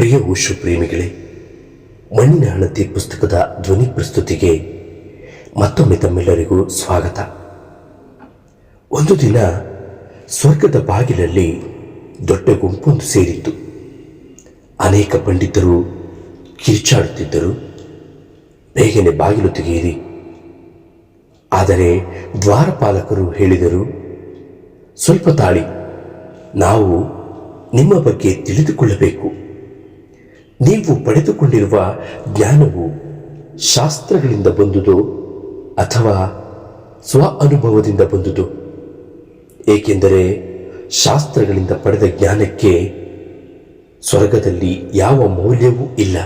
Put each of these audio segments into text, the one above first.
ಪ್ರಿಯ ಊಷು ಪ್ರೇಮಿಗಳೇ, ಮಣ್ಣಿನ ಹಣತಿ ಪುಸ್ತಕದ ಧ್ವನಿ ಪ್ರಸ್ತುತಿಗೆ ಮತ್ತೊಮ್ಮೆ ತಮ್ಮೆಲ್ಲರಿಗೂ ಸ್ವಾಗತ. ಒಂದು ದಿನ ಸ್ವರ್ಗದ ಬಾಗಿಲಲ್ಲಿ ದೊಡ್ಡ ಗುಂಪೊಂದು ಸೇರಿತ್ತು. ಅನೇಕ ಪಂಡಿತರು ಕಿರ್ಚಾಡುತ್ತಿದ್ದರು. ಬೇಗನೆ ಬಾಗಿಲು ತೆಗೆಯಿರಿ. ಆದರೆ ದ್ವಾರಪಾಲಕರು ಹೇಳಿದರು, ಸ್ವಲ್ಪ ತಾಳಿ, ನಾವು ನಿಮ್ಮ ಬಗ್ಗೆ ತಿಳಿದುಕೊಳ್ಳಬೇಕು. ನೀವು ಪಡೆದುಕೊಂಡಿರುವ ಜ್ಞಾನವು ಶಾಸ್ತ್ರಗಳಿಂದ ಬಂದುದು ಅಥವಾ ಸ್ವ ಅನುಭವದಿಂದ ಬಂದುದು? ಏಕೆಂದರೆ ಶಾಸ್ತ್ರಗಳಿಂದ ಪಡೆದ ಜ್ಞಾನಕ್ಕೆ ಸ್ವರ್ಗದಲ್ಲಿ ಯಾವ ಮೌಲ್ಯವೂ ಇಲ್ಲ.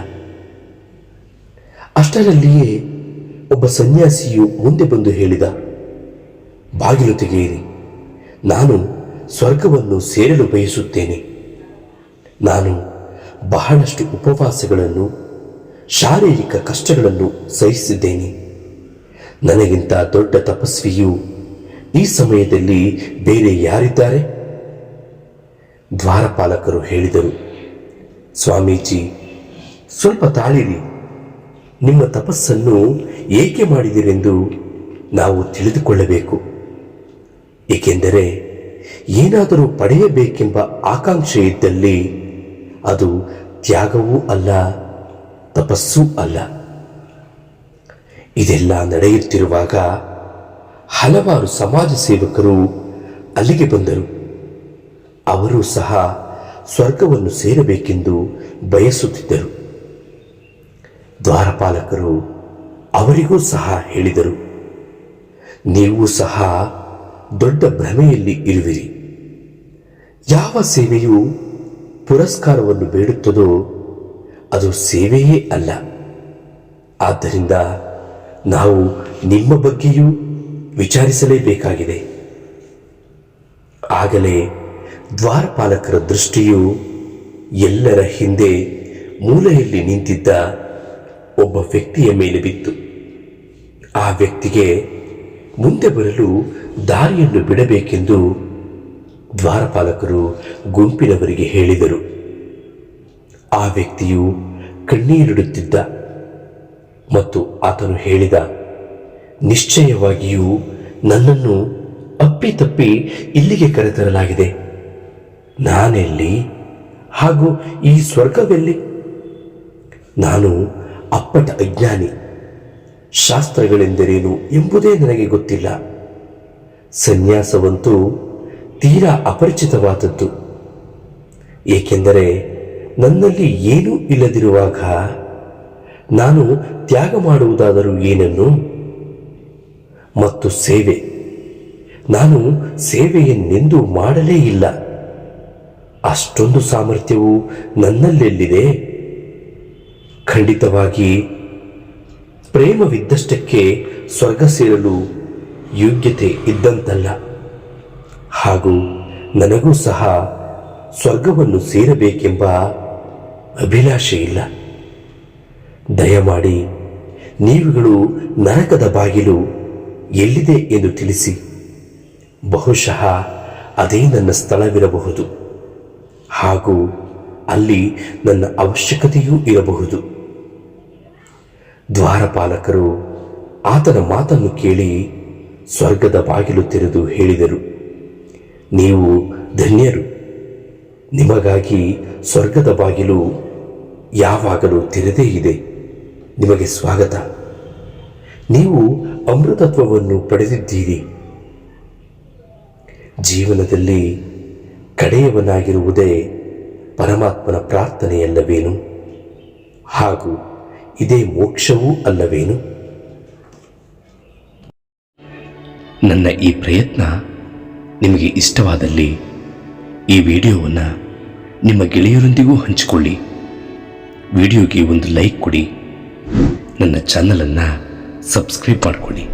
ಅಷ್ಟರಲ್ಲಿಯೇ ಒಬ್ಬ ಸನ್ಯಾಸಿಯು ಮುಂದೆ ಬಂದು ಹೇಳಿದ, ಬಾಗಿಲು ತೆಗೆಯಿರಿ, ನಾನು ಸ್ವರ್ಗವನ್ನು ಸೇರಲು ಬಯಸುತ್ತೇನೆ. ನಾನು ಬಹಳಷ್ಟು ಉಪವಾಸಗಳನ್ನು, ಶಾರೀರಿಕ ಕಷ್ಟಗಳನ್ನು ಸಹಿಸಿದ್ದೇನೆ. ನನಗಿಂತ ದೊಡ್ಡ ತಪಸ್ವಿಯು ಈ ಸಮಯದಲ್ಲಿ ಬೇರೆ ಯಾರಿದ್ದಾರೆ? ದ್ವಾರಪಾಲಕರು ಹೇಳಿದರು, ಸ್ವಾಮೀಜಿ, ಸ್ವಲ್ಪ ತಾಳಿರಿ. ನಿಮ್ಮ ತಪಸ್ಸನ್ನು ಏಕೆ ಮಾಡಿದಿರೆಂದು ನಾವು ತಿಳಿದುಕೊಳ್ಳಬೇಕು. ಏಕೆಂದರೆ ಏನಾದರೂ ಪಡೆಯಬೇಕೆಂಬ ಆಕಾಂಕ್ಷೆ ಇದ್ದಲ್ಲಿ ಅದು ತ್ಯಾಗವೂ ಅಲ್ಲ, ತಪಸ್ಸೂ ಅಲ್ಲ. ಇದೆಲ್ಲ ನಡೆಯುತ್ತಿರುವಾಗ ಹಲವಾರು ಸಮಾಜ ಸೇವಕರು ಅಲ್ಲಿಗೆ ಬಂದರು. ಅವರು ಸಹ ಸ್ವರ್ಗವನ್ನು ಸೇರಬೇಕೆಂದು ಬಯಸುತ್ತಿದ್ದರು. ದ್ವಾರಪಾಲಕರು ಅವರಿಗೂ ಸಹ ಹೇಳಿದರು, ನೀವು ಸಹ ದೊಡ್ಡ ಭ್ರಮೆಯಲ್ಲಿ ಇರುವಿರಿ. ಯಾವ ಸೇವೆಯು ಪುರಸ್ಕಾರವನ್ನು ಬೇಡುತ್ತದೋ ಅದು ಸೇವೆಯೇ ಅಲ್ಲ. ಆದ್ದರಿಂದ ನಾವು ನಿಮ್ಮ ಬಗ್ಗೆಯೂ ವಿಚಾರಿಸಲೇಬೇಕಾಗಿದೆ. ಆಗಲೇ ದ್ವಾರಪಾಲಕರ ದೃಷ್ಟಿಯು ಎಲ್ಲರ ಹಿಂದೆ ಮೂಲೆಯಲ್ಲಿ ನಿಂತಿದ್ದ ಒಬ್ಬ ವ್ಯಕ್ತಿಯ ಮೇಲೆ ಬಿತ್ತು. ಆ ವ್ಯಕ್ತಿಗೆ ಮುಂದೆ ಬರಲು ದಾರಿಯನ್ನು ಬಿಡಬೇಕೆಂದು ದ್ವಾರಪಾಲಕರು ಗುಂಪಿನವರಿಗೆ ಹೇಳಿದರು. ಆ ವ್ಯಕ್ತಿಯು ಕಣ್ಣೀರಿಡುತ್ತಿದ್ದ ಮತ್ತು ಆತನು ಹೇಳಿದ, ನಿಶ್ಚಯವಾಗಿಯೂ ನನ್ನನ್ನು ಅಪ್ಪಿತಪ್ಪಿ ಇಲ್ಲಿಗೆ ಕರೆತರಲಾಗಿದೆ. ನಾನೆಲ್ಲಿ ಹಾಗೂ ಈ ಸ್ವರ್ಗವೆಲ್ಲಿ? ನಾನು ಅಪ್ಪಟ ಅಜ್ಞಾನಿ. ಶಾಸ್ತ್ರಗಳೆಂದರೇನು ಎಂಬುದೇ ನನಗೆ ಗೊತ್ತಿಲ್ಲ. ಸನ್ಯಾಸವಂತೂ ತೀರಾ ಅಪರಿಚಿತವಾದದ್ದು. ಏಕೆಂದರೆ ನನ್ನಲ್ಲಿ ಏನೂ ಇಲ್ಲದಿರುವಾಗ ನಾನು ತ್ಯಾಗ ಮಾಡುವುದಾದರೂ ಏನನ್ನು? ಮತ್ತು ಸೇವೆ. ನಾನು ಸೇವೆಯನ್ನೆಂದೂ ಮಾಡಲೇ ಇಲ್ಲ. ಅಷ್ಟೊಂದು ಸಾಮರ್ಥ್ಯವು ನನ್ನಲ್ಲೆಲ್ಲಿದೆ? ಖಂಡಿತವಾಗಿ ಪ್ರೇಮವಿದ್ದಷ್ಟಕ್ಕೆ ಸ್ವರ್ಗ ಸೇರಲು ಯೋಗ್ಯತೆ ಇದ್ದಂತಲ್ಲ. ಹಾಗೂ ನನಗೂ ಸಹ ಸ್ವರ್ಗವನ್ನು ಸೇರಬೇಕೆಂಬ ಅಭಿಲಾಷೆ ಇಲ್ಲ ದಯಮಾಡಿ ನೀವುಗಳು ನರಕದ ಬಾಗಿಲು ಎಲ್ಲಿದೆ ಎಂದು ತಿಳಿಸಿ. ಬಹುಶಃ ಅದೇ ನನ್ನ ಸ್ಥಳವಿರಬಹುದು. ಹಾಗೂ ಅಲ್ಲಿ ನನ್ನ ಅವಶ್ಯಕತೆಯೂ ಇರಬಹುದು. ದ್ವಾರಪಾಲಕರು ಆತನ ಮಾತನ್ನು ಕೇಳಿ ಸ್ವರ್ಗದ ಬಾಗಿಲು ತೆರೆದು ಹೇಳಿದರು. ನೀವು ಧನ್ಯರು. ನಿಮಗಾಗಿ ಸ್ವರ್ಗದ ಬಾಗಿಲು ಯಾವಾಗಲೂ ತೆರೆದೇ ಇದೆ. ನಿಮಗೆ ಸ್ವಾಗತ. ನೀವು ಅಮೃತತ್ವವನ್ನು ಪಡೆದಿದ್ದೀರಿ. ಜೀವನದಲ್ಲಿ ಕಡೆಯವನಾಗಿರುವುದೇ ಪರಮಾತ್ಮನ ಪ್ರಾರ್ಥನೆಯಲ್ಲವೇನು? ಹಾಗೂ ಇದೇ ಮೋಕ್ಷವೂ ಅಲ್ಲವೇನು? ನನ್ನ ಈ ಪ್ರಯತ್ನ ನಿಮಗೆ ಇಷ್ಟವಾದಲ್ಲಿ ಈ ವಿಡಿಯೋವನ್ನು ನಿಮ್ಮ ಗೆಳೆಯರೊಂದಿಗೂ ಹಂಚಿಕೊಳ್ಳಿ. ವಿಡಿಯೋಗೆ ಒಂದು ಲೈಕ್ ಕೊಡಿ. ನನ್ನ ಚಾನಲನ್ನು ಸಬ್ಸ್ಕ್ರೈಬ್ ಮಾಡಿಕೊಳ್ಳಿ.